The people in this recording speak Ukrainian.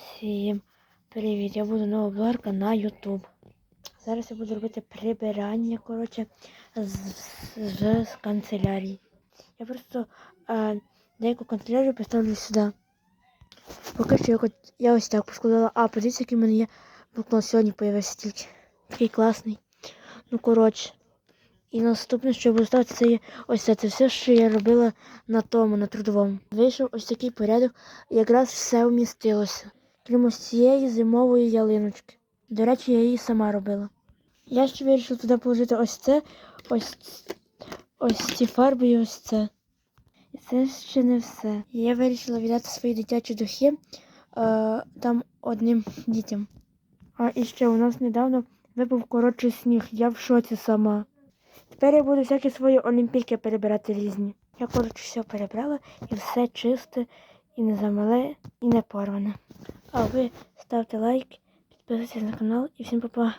Всім привіт! Я буду нова блогерка на YouTube. Зараз я буду робити прибирання, коротше, з, з, з канцелярії. Я просто е, деяку канцелярію поставлю сюди. Поки що я, хоч- я ось так поскладала. А, подивіться, який в мене є блокнот сьогодні появився тільки. Такий класний. Ну, коротше. І наступне, що я буду ставити, це є ось це. Це все, що я робила на тому, на трудовому. Вийшов ось такий порядок, якраз все вмістилося. Крім ось цієї зимової ялиночки. До речі, я її сама робила. Я ще вирішила туди положити ось це, ось, ось ці фарби і ось це. І це ще не все. Я вирішила віддати свої дитячі духи е, там одним дітям. А і ще у нас недавно випав коротший сніг. Я в шоці сама. Тепер я буду всякі свої олімпійки перебирати різні. Я коротше все перебрала і все чисте, і не замале, і не порване. А ви ставте лайк, підписуйтесь на канал і всім па-па.